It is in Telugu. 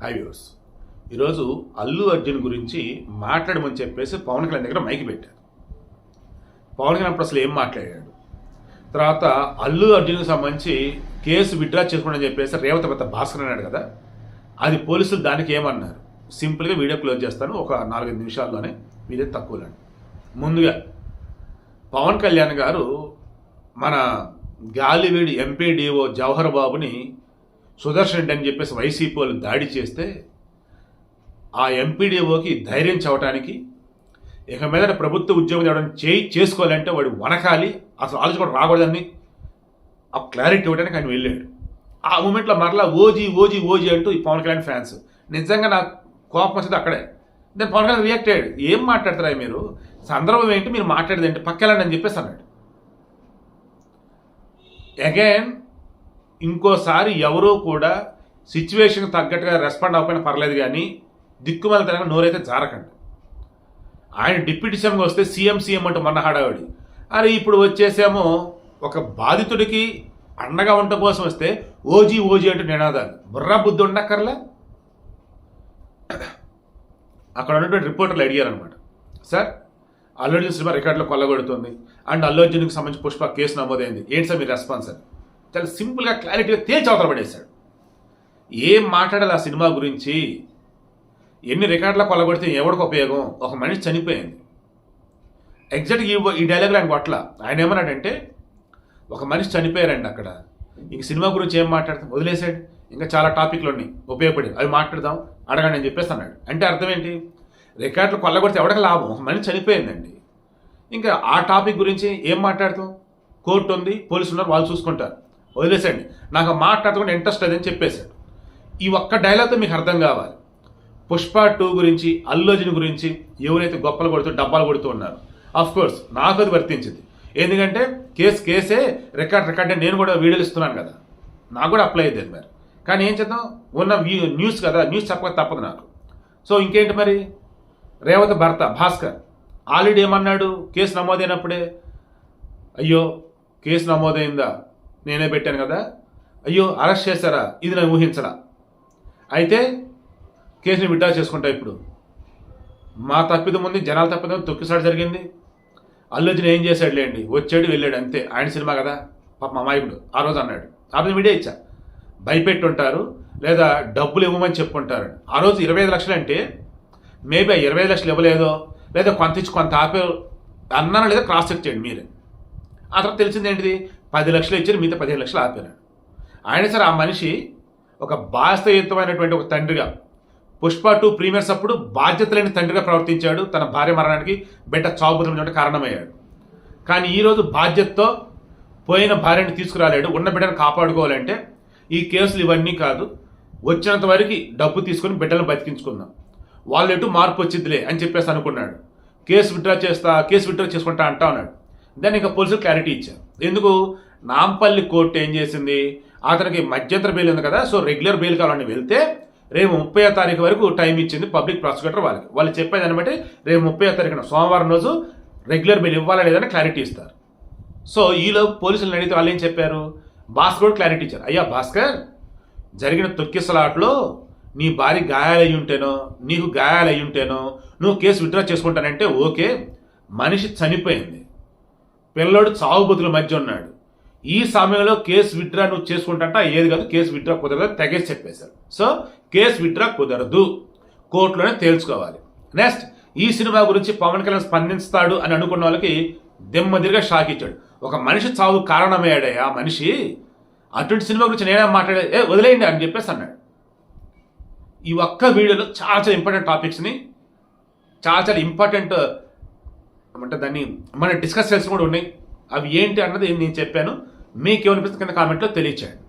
హై వ్యూవర్స్ ఈరోజు అల్లు అర్జున్ గురించి మాట్లాడమని చెప్పేసి పవన్ కళ్యాణ్ దగ్గర మైకి పెట్టారు. పవన్ కళ్యాణ్ అప్పుడు అసలు ఏం మాట్లాడాడు? తర్వాత అల్లు అర్జున్కి సంబంధించి కేసు విత్డ్రా చేసుకోండి చెప్పేసి రేవత పెద్ద భాస్కర్ అన్నాడు కదా అది పోలీసులు దానికి ఏమన్నారు? సింపుల్గా వీడియో క్లోజ్ చేస్తాను ఒక నాలుగైదు నిమిషాల్లోనే మీదే తక్కువలండి. ముందుగా పవన్ కళ్యాణ్ గారు మన గాలివీడి ఎంపీడీఓ జవహర్ బాబుని సుదర్శన్ రెడ్డి అని చెప్పేసి వైసీపీ వాళ్ళు దాడి చేస్తే ఆ ఎంపీడీఓకి ధైర్యం చవటానికి ఇక మీద ప్రభుత్వ ఉద్యోగం చేయడం చేయి చేసుకోవాలంటే వాడు వనకాలి. అసలు ఆలోచన కూడా రాకూడదని ఆ క్లారిటీ ఇవ్వడానికి ఆయన వెళ్ళాడు. ఆ మూమెంట్లో మరలా ఓజీ ఓజీ ఓజీ అంటూ ఈ పవన్ కళ్యాణ్ ఫ్యాన్స్. నిజంగా నాకు కోపం వచ్చింది అక్కడే. నేను పవన్ కళ్యాణ్ రియాక్ట్ అయ్యాడు. ఏం మాట్లాడతారా మీరు? సందర్భం ఏంటి? మీరు మాట్లాడేది ఏంటి? పక్కెళ్ళండి అని చెప్పేసి అన్నాడు. అగైన్ ఇంకోసారి ఎవరూ కూడా సిచ్యువేషన్కి తగ్గట్టుగా రెస్పాండ్ అవ్వకపోయినా పర్లేదు కానీ దిక్కుమల తరగా నోరైతే జారకండి. ఆయన డిప్యూటీ సీఎంగా వస్తే సీఎం సీఎం అంటూ మొన్న హడావిడి. అరే ఇప్పుడు వచ్చేసేమో ఒక బాధితుడికి అండగా ఉండటం కోసం వస్తే ఓజీ ఓజీ అంటూ నినాదాలు. బుర్రా బుద్ధి ఉండక్కర్లే? అక్కడ ఉన్నటువంటి రిపోర్టర్లు అడిగారనమాట సార్ అల్లు అర్జున్ సినిమా రికార్డులో కొల్లగొడుతుంది. అండ్ అల్లు అర్జున్కి సంబంధించి పుష్ప కేసు నమోదైంది. ఏంటి సార్ మీ రెస్పాన్స్ అని? చాలా సింపుల్గా క్లారిటీగా తేల్చి అవతల పడేశాడు. ఏం మాట్లాడాలి ఆ సినిమా గురించి? ఎన్ని రికార్డుల కొల్లగొడితే ఎవరికి ఉపయోగం? ఒక మనిషి చనిపోయింది. ఎగ్జాక్ట్గా ఈ ఈ డైలాగులు ఆయన కొట్ల ఆయన ఏమన్నాడంటే ఒక మనిషి చనిపోయారండి అక్కడ. ఇంక సినిమా గురించి ఏం మాట్లాడతాం వదిలేసాడు ఇంకా చాలా టాపిక్లు ఉన్నాయి. ఉపయోగపడి అవి మాట్లాడదాం అడగండి అని చెప్పేసి అన్నాడు. అంటే అర్థం ఏంటి? రికార్డులు కొల్లగొడితే ఎవరికి లాభం? ఒక మనిషి చనిపోయిందండి. ఇంకా ఆ టాపిక్ గురించి ఏం మాట్లాడతాం? కోర్టు ఉంది పోలీసులు ఉన్నారు వాళ్ళు చూసుకుంటారు. వదిలేసండి నాకు మాట్లాడకుండా ఇంట్రెస్ట్ లేదని చెప్పేశాడు ఈ ఒక్క డైలాగ్తో మీకు అర్థం కావాలి. పుష్ప టూ గురించి అల్లు గురించి ఎవరైతే గొప్పలు కొడుతూ డబ్బాలు కొడుతూ ఉన్నారు అఫ్ కోర్స్ నాకు అది వర్తించింది. ఎందుకంటే కేసు కేసే రికార్డ్ రికార్డే నేను కూడా వీడియోలు ఇస్తున్నాను కదా. నాకు కూడా అప్లై అయ్యేది మరి. కానీ ఏం చేద్దాం? ఉన్న వ్యూ- న్యూస్ కదా న్యూస్ చెప్పక తప్పదు నాకు. సో ఇంకేంటి మరి? రేవత భర్త భాస్కర్ ఆల్రెడీ ఏమన్నాడు? కేసు నమోదైనప్పుడే. అయ్యో కేసు నమోదైందా? నేనే పెట్టాను కదా. అయ్యో అరెస్ట్ చేశారా? ఇది నేను ఊహించరా? అయితే కేసుని విడ్డా చేసుకుంటా ఇప్పుడు. మా తప్పిదం ఉంది జనాల తప్పిదం తొక్కిసాడు జరిగింది. అల్లు ఏం చేశాడు లేండి వచ్చాడు వెళ్ళాడు అంతే. ఆయన సినిమా కదా. పాప మా అమాయకుడు. ఆ రోజు అన్నాడు. ఆ రోజు మీడియా ఇచ్చా. భయపెట్టుంటారు లేదా డబ్బులు ఇవ్వమని చెప్పుంటారు ఆ రోజు ఇరవై ఐదు లక్షలు అంటే మేబీ ఆ ఇరవై ఐదు లక్షలు ఇవ్వలేదో లేదా కొంత ఇచ్చి కొంత ఆపే అన్నాను లేదా క్రాస్ చెక్ చేయండి మీరే. ఆ తర్వాత తెలిసింది ఏంటిది? పది లక్షలు ఇచ్చారు మిగతా పదిహేను లక్షలు ఆపారు. ఆయన సరే ఆ మనిషి ఒక బాధ్యతయుతమైనటువంటి ఒక తండ్రిగా పుష్ప టూ ప్రీమియర్స్ అప్పుడు బాధ్యత లేని తండ్రిగా ప్రవర్తించాడు. తన భార్య మరణానికి బిడ్డ చావుబుద్ధం కారణమయ్యాడు. కానీ ఈరోజు బాధ్యతతో పోయిన భార్యని తీసుకురాలేడు. ఉన్న బిడ్డను కాపాడుకోవాలంటే ఈ కేసులు ఇవన్నీ కాదు. వచ్చినంత వరకు డబ్బు తీసుకొని బిడ్డలను బతికించుకుందాం. వాళ్ళు ఎటు మార్పు వచ్చిద్దిలే అని చెప్పేసి అనుకున్నాడు. కేసు విత్డ్రా చేస్తా కేసు విత్డ్రా చేసుకుంటా అంటా ఉన్నాడు. దాన్ని ఇంకా పోలీసులు క్లారిటీ ఇచ్చారు. ఎందుకు? నాంపల్లి కోర్టు ఏం చేసింది? అతనికి మధ్యంతర బెయిల్ ఉంది కదా సో రెగ్యులర్ బెయిల్ కావాలని వెళ్తే రేపు ముప్పై తారీఖు వరకు టైం ఇచ్చింది పబ్లిక్ ప్రాసిక్యూటర్ వాళ్ళకి. వాళ్ళు చెప్పేదాన్ని బట్టి రేపు ముప్పై తారీఖున సోమవారం రోజు రెగ్యులర్ బెయిల్ ఇవ్వాలా లేదని క్లారిటీ ఇస్తారు. సో ఈలో పోలీసులు అడిగితే వాళ్ళు ఏం చెప్పారు? భాస్కర్ కూడా క్లారిటీ ఇచ్చారు. అయ్యా భాస్కర్ జరిగిన తొక్కిసలాట్లో నీ భార్య గాయాలయ్యి ఉంటేనో నీకు గాయాలయ్యి ఉంటేనో నువ్వు కేసు విత్డ్రా చేసుకుంటానంటే ఓకే మనిషి చనిపోయింది. పిల్లోడు చావు బతుల మధ్య ఉన్నాడు. ఈ సమయంలో కేసు విత్డ్రా నువ్వు చేసుకుంటా ఏది కాదు కేసు విత్డ్రా కుదరదు తెగేసి చెప్పేశారు. సో కేసు విత్డ్రా కుదరదు. కోర్టులోనే తేల్చుకోవాలి. నెక్స్ట్ ఈ సినిమా గురించి పవన్ కళ్యాణ్ స్పందిస్తాడు అని అనుకున్న వాళ్ళకి దిమ్మదిరిగా షాక్ ఇచ్చాడు. ఒక మనిషి చావు కారణమయ్యాడే ఆ మనిషి? అటువంటి సినిమా గురించి నేనే మాట్లాడే ఏ వదిలేయండి అని చెప్పేసి అన్నాడు. ఈ ఒక్క వీడియోలో చాలా చాలా ఇంపార్టెంట్ టాపిక్స్ని చాలా చాలా ఇంపార్టెంట్ అంటే దాన్ని మన డిస్కస్ చేసి కూడా ఉన్నాయి. అవి ఏంటి అన్నది నేను చెప్పాను. మీకేమనిపిస్తుంది కింద కామెంట్లో తెలియచేయండి.